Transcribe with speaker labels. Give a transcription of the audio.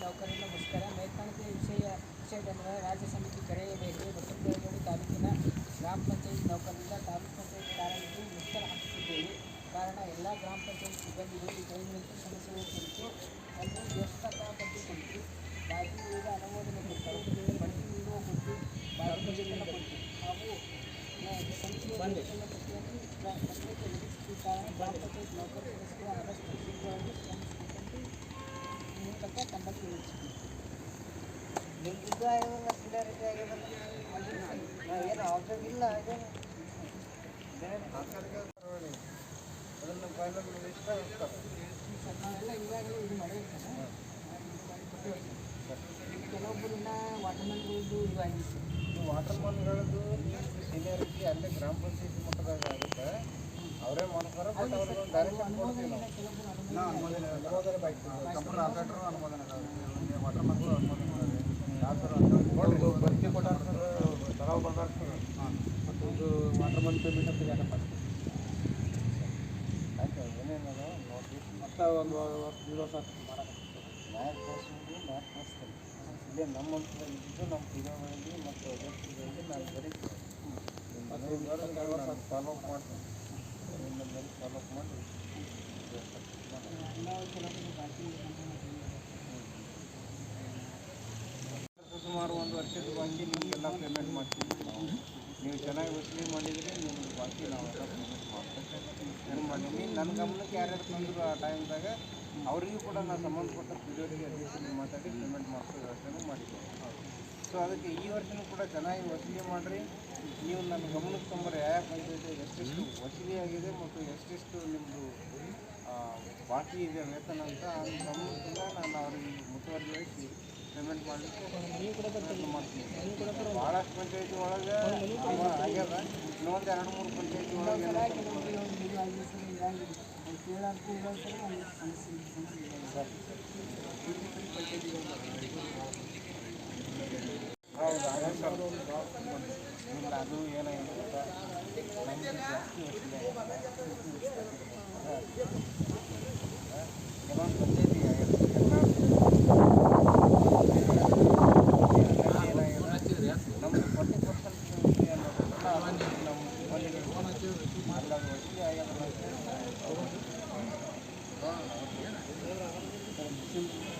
Speaker 1: ನೌಕರರಿಗೋಸ್ಕರ ಮೇಲ್ಕಾಣಿಕೆ ವಿಷಯ ವಿಷಯದಲ್ಲಿ ರಾಜ್ಯ ಸಮಿತಿ ಕರೆಯಬೇಕು. ಬಸವನಗುಡಿ ತಾಲೂಕಿನ ಗ್ರಾಮ ಪಂಚಾಯತ್ ನೌಕರರಿಂದ ತಾಲೂಕು ಪಂಚಾಯತ್ ಕಾರ್ಯಾಲಯಕ್ಕೆ ಮುಷ್ಕರ ಹಾಕುತ್ತಿದ್ದೇವೆ ಕಾರಣ ಎಲ್ಲ ಗ್ರಾಮ ಪಂಚಾಯತ್ ಸಿಬ್ಬಂದಿಗಳು ಈ ಕೈಗೊಳ್ಳುವ ಸಮಸ್ಯೆಗಳ ಕುರಿತು ಅಲ್ಲಿ ವ್ಯವಸ್ಥಾಪಕ ಬಗ್ಗೆ ಕುರಿತು ಬಾಕಿ ಉಳಿದ ಅನುಮೋದನೆ ಕುರಿತು ಬಡ್ತಿ ನೀಡುವ ಕುರಿತು ಬಾಕಿ ಕುರಿತು ಹಾಗೂ ಸಮಿತಿಯ ಪಟ್ಟಿಯನ್ನು ಒದಗಿಸಿದ ಕಾರಣ ಗ್ರಾಮ ಪಂಚಾಯತ್ ನೌಕರ ಸದಸ್ಯರ ಶೀಘ್ರವಾಗಿ
Speaker 2: ಏನು ಆಪ್ಷನ್ ಇಲ್ಲ ಅದೇನು ಅದನ್ನು ಫೈನಲ್ ಲಿಸ್ಟ್ ಇರ್ತಾರೆ
Speaker 1: ನಾವೆಲ್ಲ ಈಗಾಗಲೇ ಇದು ಮಾಡಿರ್ತಾರೆ ಕೆಲವೊಬ್ಬರನ್ನ ವಾಟರ್ಮನ್ಗಳದ್ದು ಇದು ಆಗಿದೆ
Speaker 2: ಈ ಸೀನಿಯರಿಟಿ ಅಲ್ಲೇ ಗ್ರಾಮ ಪಂಚಾಯತಿ ಮಟ್ಟದಾಗ ಆಗುತ್ತೆ ಅವರೇ ಮಾಡ್ತಾರೆ ಬಟ್ ಅವ್ರಿಗೆ ಒಂದು ಡೈರೆಕ್ಷನ್ ಕೊಡ್ತೀವಿ ನಾವು
Speaker 1: ಕೆಲವೊಬ್ಬರು ಅನುಮೋದನೆ
Speaker 2: ಅನುಮೋದನೆ ಬೇಕು
Speaker 3: ಕಂಪ್ಯೂಟರ್ ಆಪರೇಟರ್ ಅನುಮೋದನೆ ಬಂದಾರ ಸರ್ ಮತ್ತು ಇದು ವಾಟರ್ ಮನ್ ಪೇಮೆಂಟ್ ಅಂತ ಯಾಕಪ್ಪ
Speaker 2: ಆಯ್ತು ಏನೇನದ ನೋಟಿಸ್
Speaker 3: ಮತ್ತು ಒಂದು ವರ್ಷ ವರ್ಷ ಮಾಡಕ್ಕೆ
Speaker 2: ಮ್ಯಾಕ್ ತೋರಿಸಿದ್ವಿ ಮ್ಯಾಕ್ ತೋರಿಸ್ತೀನಿ ಇಲ್ಲೇ ನಮ್ಮ ಹಂತದಲ್ಲಿ ಇದ್ದಿದ್ದು ನಮ್ಮ ಪಿಡಿಒಗಳಿಗೆ ಮತ್ತು ಅಧ್ಯಕ್ಷರುಗಳಿಗೆ ನಾನು ಬರೀತೀನಿ ಫಾಲೋ ಅಪ್ ಮಾಡ್ತೀನಿ ಇನ್ನು ಮೇಲೆ ಫಾಲೋ ಅಪ್ ಮಾಡಿ
Speaker 1: ಎಲ್ಲ ಕೆಲವೊಬ್ಬರು ಬಾಕಿ
Speaker 2: ಸುಮಾರು ಒಂದು ವರ್ಷದ ಬಾಕಿ ನಿಮಗೆಲ್ಲ ಪೇಮೆಂಟ್ ಮಾಡ್ತೀವಿ ನಾವು ಚೆನ್ನಾಗಿ ವಸೂಲಿ ಮಾಡಿದರೆ ನಿಮ್ಗೆ ಬಾಕಿ ನಾವು ಏನು ಮಾಡೀನಿ ನನ್ನ ಗಮನಕ್ಕೆ ಯಾರ್ಯಾರು ತಂದರು ಆ ಟೈಮ್ದಾಗ ಅವರಿಗೂ ಕೂಡ ನಾನು ಸಂಬಂಧಪಟ್ಟ ಪಿಡಿಯೋರಿಗೆ ಅಧ್ಯಕ್ಷರಿಗೆ ಮಾತಾಡಿ ಪೇಮೆಂಟ್ ಮಾಡಿಸೋ ವ್ಯವಸ್ಥೆನೂ ಮಾಡಿದ್ದೀನಿ ಸೊ ಅದಕ್ಕೆ ಈ ವರ್ಷನೂ ಕೂಡ ಚೆನ್ನಾಗಿ ವಸೂಲಿ ಮಾಡಿರಿ. ನೀವು ನನ್ನ ಗಮನಕ್ಕೆ ತಂಬರಿ ಯಾವ ಪಂಚಾಯತಿ ಎಷ್ಟೆಷ್ಟು ವಸೂಲಿ ಆಗಿದೆ ಮತ್ತು ಎಷ್ಟೆಷ್ಟು ನಿಮ್ಮದು ಬಾಕಿ ಇದೆ ವೇತನ ಅಂತ ಆ ಗಮನದಿಂದ ನಾನು ಅವರಿಗೆ ವಹಿಸಿ ಪೇಮೆಂಟ್ ಮಾಡಲಿಕ್ಕೆ ಮಾಡ್ತೀನಿ. ಭಾಳಷ್ಟು ಪಂಚಾಯತಿ ಒಳಗೆ ಆಗ್ಯದ. ಇನ್ನೊಂದು ಎರಡು ಮೂರು ಪಂಚಾಯತಿ ಒಳಗೆ. ಹೌದು? ಅದೇ ಸರ್ ಇಲ್ಲ ಅದು ಏನಾಗಿದೆ Uhum.